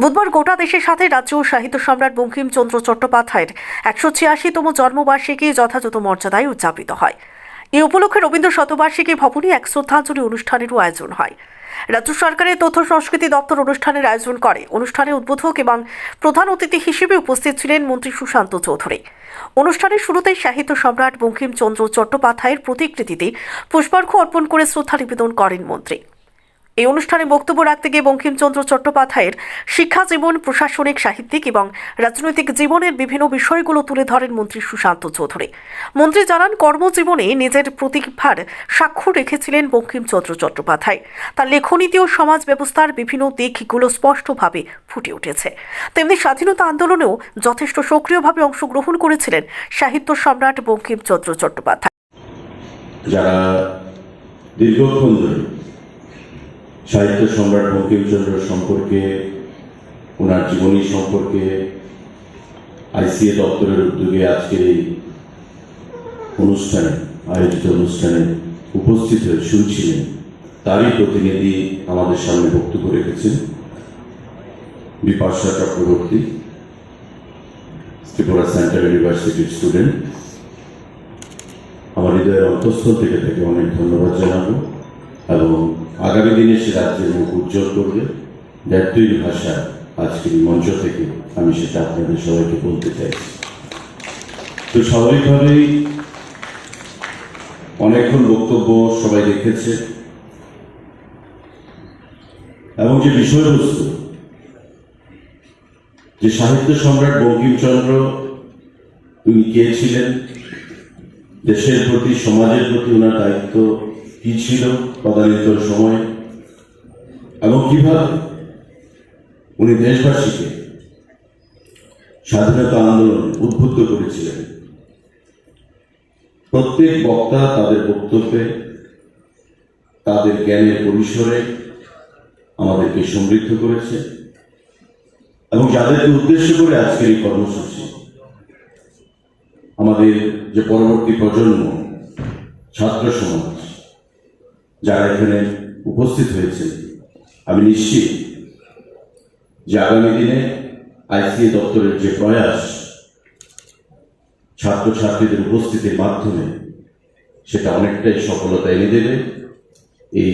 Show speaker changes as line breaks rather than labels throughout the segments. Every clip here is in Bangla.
বুধবার গোটা দেশের সাথে রাজ্য সাহিত্য সম্রাট বঙ্কিমচন্দ্র চট্টোপাধ্যায়ের একশো ছিয়াশিতম জন্মবার্ষিকী যথাযথ মর্যাদায় উদযাপিত হয়। এই উপলক্ষে রবীন্দ্র শতবার্ষিকী ভবনে এক শ্রদ্ধাঞ্জলি অনুষ্ঠানেরও আয়োজন হয়। রাজ্য সরকারের তথ্য সংস্কৃতি দপ্তর অনুষ্ঠানের আয়োজন করে। অনুষ্ঠানে উদ্বোধক এবং প্রধান অতিথি হিসেবে উপস্থিত ছিলেন মন্ত্রী সুশান্ত চৌধুরী। অনুষ্ঠানের শুরুতেই সাহিত্য সম্রাট বঙ্কিমচন্দ্র চট্টোপাধ্যায়ের প্রতিকৃতিতে পুষ্পার্ঘ্য অর্পণ করে শ্রদ্ধা নিবেদন করেন মন্ত্রী। এই অনুষ্ঠানে বক্তব্য রাখতে গিয়ে বঙ্কিমচন্দ্র চট্টোপাধ্যায়ের শিক্ষা জীবন, প্রশাসনিক, সাহিত্যিক এবং রাজনৈতিক জীবনের বিভিন্ন বিষয়গুলো তুলে ধরেন মন্ত্রী সুশান্ত চৌধুরী। মন্ত্রী জানান, কর্মজীবনে নিজের প্রতিভার স্বাক্ষর রেখেছিলেন বঙ্কিমচন্দ্র চট্টোপাধ্যায়। তার লেখনীতি ও সমাজ ব্যবস্থার বিভিন্ন দিকগুলো স্পষ্টভাবে ফুটে উঠেছে। তেমনি স্বাধীনতা আন্দোলনেও যথেষ্ট সক্রিয়ভাবে অংশগ্রহণ করেছিলেন সাহিত্য সম্রাট বঙ্কিমচন্দ্র চট্টোপাধ্যায়।
যারা দীর্ঘক্ষণ ধরে সাহিত্য সম্রাট বঙ্কিমচন্দ্র সম্পর্কে, ওনার জীবনী সম্পর্কে, আইসিএ দপ্তরের উদ্যোগে আজকের এই অনুষ্ঠানে, আয়োজিত অনুষ্ঠানে উপস্থিত হয়ে শুনছিলেন তারই প্রতিনিধি আমাদের সামনে বক্তব্য রেখেছেন বিপাশা চক্রবর্তী, ত্রিপুরা সেন্ট্রাল ইউনিভার্সিটির স্টুডেন্ট। আমার হৃদয়ের অন্তঃস্থল থেকে তাকে অনেক ধন্যবাদ জানাব। এবং আগামী দিনে সে রাজ্যের মুখ উজ্জ্বল করবে। ব্যক্তির ভাষা আজকের মঞ্চ থেকে আমি সেটা আপনাদের সবাইকে বলতে চাইছি। তো স্বাভাবিকভাবেই অনেকক্ষণ বক্তব্য সবাই রেখেছে। এবং যে বিষয়বস্তু, যে সাহিত্য সম্রাট বঙ্কিমচন্দ্র, উনি কে ছিলেন, দেশের প্রতি, সমাজের প্রতি ওনার দায়িত্ব কি ছিল তদানীন্তন সময়ে, এবং কীভাবে উনি দেশবাসীকে স্বাধীনতা আন্দোলন উদ্বুদ্ধ করেছিলেন। প্রত্যেক বক্তা তাদের বক্তব্যে, তাদের জ্ঞানের পরিসরে আমাদেরকে সমৃদ্ধ করেছে, এবং যাদেরকে উদ্দেশ্য করে আজকের এই কর্মসূচি, আমাদের যে পরবর্তী প্রজন্ম, ছাত্র সমাজ যারা এখানে উপস্থিত হয়েছে, আমি নিশ্চিত যে আগামী দিনে আইসিএ দপ্তরের যে প্রয়াস ছাত্রছাত্রীদের উপস্থিতির মাধ্যমে, সেটা অনেকটাই সফলতা এনে দেবে। এই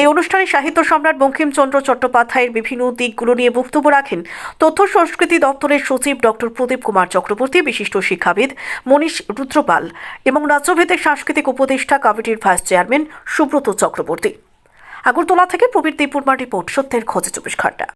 এই অনুষ্ঠানে সাহিত্য সম্রাট বঙ্কিমচন্দ্র চট্টোপাধ্যায়ের বিভিন্ন দিকগুলো নিয়ে বক্তব্য রাখেন তথ্য সংস্কৃতি দপ্তরের সচিব ডক্টর প্রদীপ কুমার চক্রবর্তী, বিশিষ্ট শিক্ষাবিদ মনীষ রুদ্রপাল এবং রাজ্যভেদের সাংস্কৃতিক উপদেষ্টা কমিটির ভাইস চেয়ারম্যান সুব্রত চক্রবর্তী। আগরতলা থেকে প্রবীর দীপুরমা রিপোর্ট, সত্যের খোঁজে চব্বিশ ঘণ্টা।